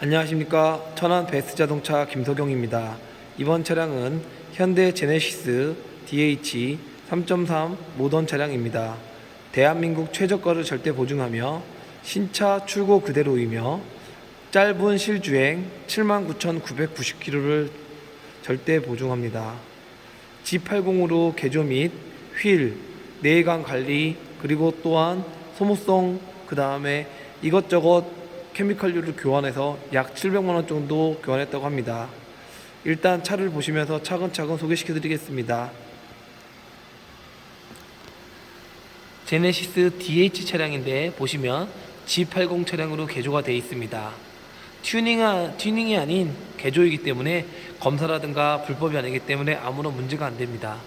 안녕하십니까 천안 베스트 자동차 김석용입니다. 이번 차량은 현대 제네시스 DH 3.3 모던 차량입니다. 대한민국 최저가를 절대 보증하며 신차 출고 그대로이며 짧은 실주행 79,990km를 절대 보증합니다. G80으로 개조 및 휠, 내강 관리 그리고 또한 소모성 그 다음에 이것저것 케미컬류를 교환해서 약 700만 원 정도 교환했다고 합니다. 일단 차를 보시면서 차근차근 소개시켜 드리겠습니다. 제네시스 DH 차량인데 보시면 G80 차량으로 개조가 되어 있습니다. 튜닝아, 튜닝이 아닌 개조이기 때문에 검사라든가 불법이 아니기 때문에 아무런 문제가 안 됩니다.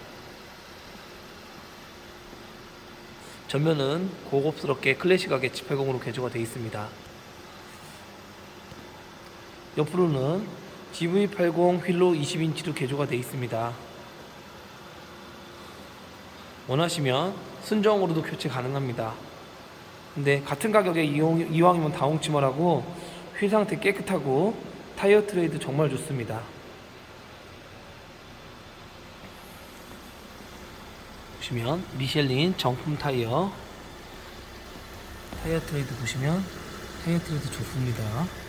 전면은 고급스럽게 클래식하게 G80으로 개조가 되어 있습니다. 옆으로는 GV80 휠로 20인치로 개조가 되어 있습니다. 원하시면 순정으로도 교체 가능합니다. 근데 같은 가격에 이왕이면 다홍치마라고 휠 상태 깨끗하고 타이어 트레이드 정말 좋습니다. 보시면 미셸린 정품 타이어 타이어 트레이드 보시면 타이어 트레이드 좋습니다.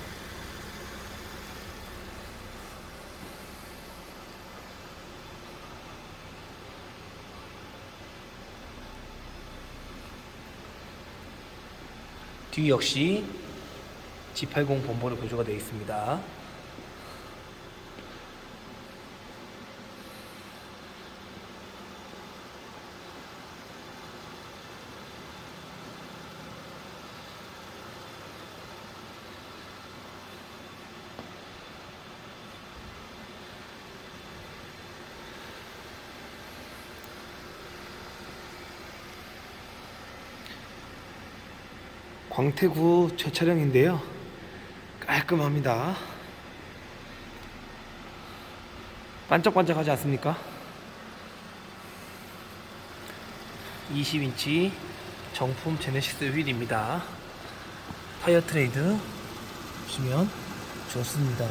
뒤 역시 G80 범버로 교조가 되어 있습니다. 광태구 제 차량인데요. 깔끔합니다. 반짝반짝하지 않습니까? 20인치 정품 제네시스 휠입니다. 타이어 트레이드 보시면 좋습니다.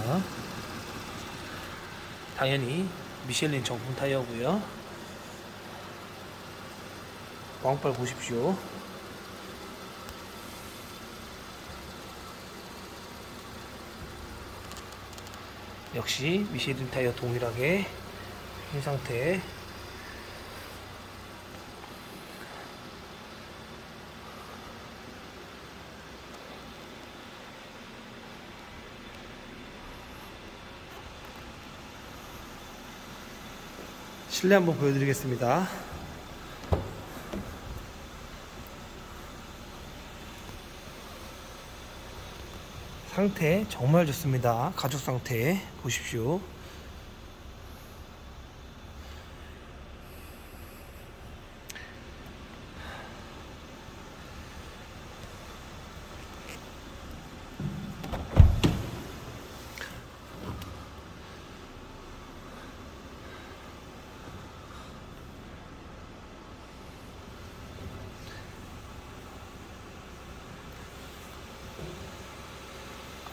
당연히 미셸린 정품 타이어고요. 왕빨 보십시오. 역시 미쉐린 타이어 동일하게 흰 상태 실내 한번 보여드리겠습니다. 상태 정말 좋습니다. 가죽 상태 보십시오.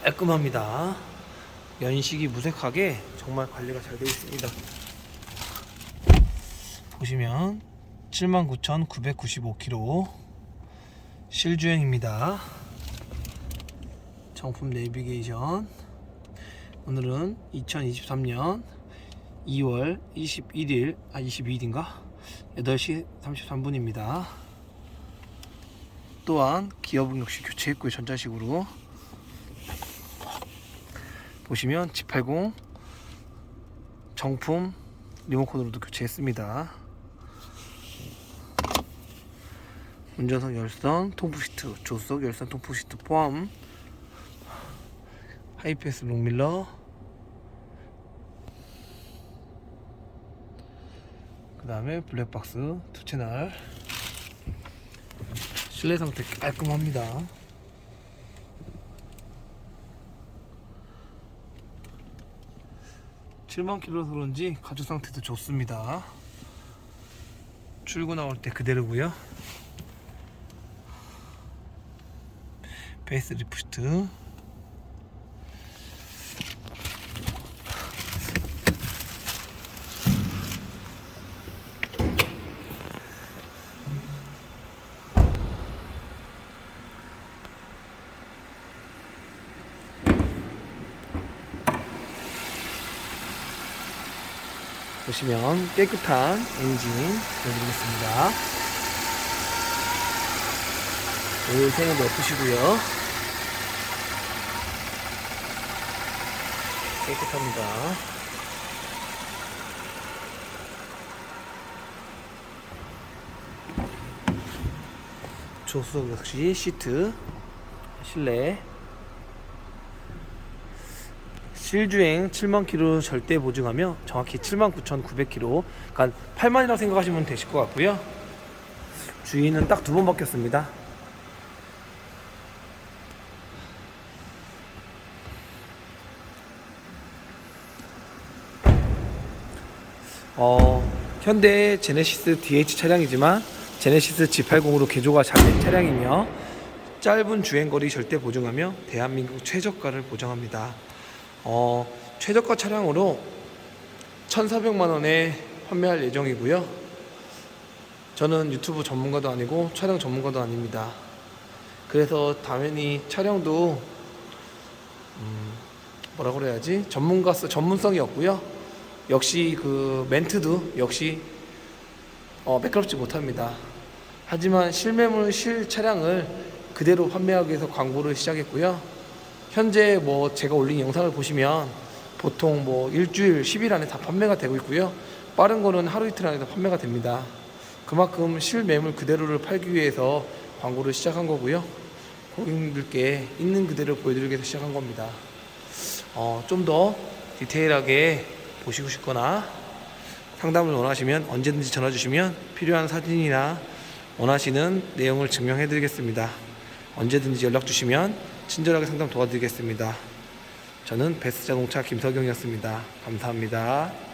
깔끔합니다. 연식이 무색하게 정말 관리가 잘 되어 있습니다. 보시면 79,995km 실주행입니다. 정품 내비게이션 오늘은 2023년 2월 21일 아 22일인가 8시 33분입니다. 또한 기어봉 역시 교체했고요 전자식으로 보시면 G80 정품 리모컨으로도 교체했습니다. 운전석 열선, 통풍 시트, 조수석 열선 통풍 시트 포함 하이패스 롱밀러 그 다음에 블랙박스 두 채널 실내 상태 깔끔합니다. 칠만 킬로라서 그런지 가죽 상태도 좋습니다. 출고 나올 때 그대로고요. 베이스 리프트 보시면 깨끗한 엔진 보여드리겠습니다. 오일 생을 넣으시고요. 깨끗합니다. 조수석 역시 시트 실내 실주행 7만 킬로 절대 보증하며 정확히 7만 9,900킬로 그러니까 8만이라고 생각하시면 되실 것 같고요 주인은 딱 두 번 바뀌었습니다 어, 현대 제네시스 DH 차량이지만 제네시스 G80으로 개조가 잘된 차량이며 짧은 주행거리 절대 보증하며 대한민국 최저가를 보장합니다. 어, 최저가 차량으로 1,400만 원에 판매할 예정이고요. 저는 유튜브 전문가도 아니고 촬영 전문가도 아닙니다. 그래서 당연히 촬영도 음, 뭐라 그래야지 전문가 전문성이 없고요. 역시 그 멘트도 역시 어, 매끄럽지 못합니다. 하지만 실매물 실 차량을 그대로 판매하기 위해서 광고를 시작했고요. 현재 뭐 제가 올린 영상을 보시면 보통 뭐 일주일 10일 안에 다 판매가 되고 있고요. 빠른 거는 하루 이틀 안에도 판매가 됩니다. 그만큼 실매물 그대로를 팔기 위해서 광고를 시작한 거고요. 고객님들께 있는 그대로 보여드리기 위해서 시작한 겁니다. 어, 좀 더 디테일하게 보시고 싶거나 상담을 원하시면 언제든지 전화 주시면 필요한 사진이나 원하시는 내용을 증명해 드리겠습니다. 언제든지 연락 주시면 친절하게 상담 도와드리겠습니다. 저는 베스트 자동차 김석영이었습니다. 감사합니다.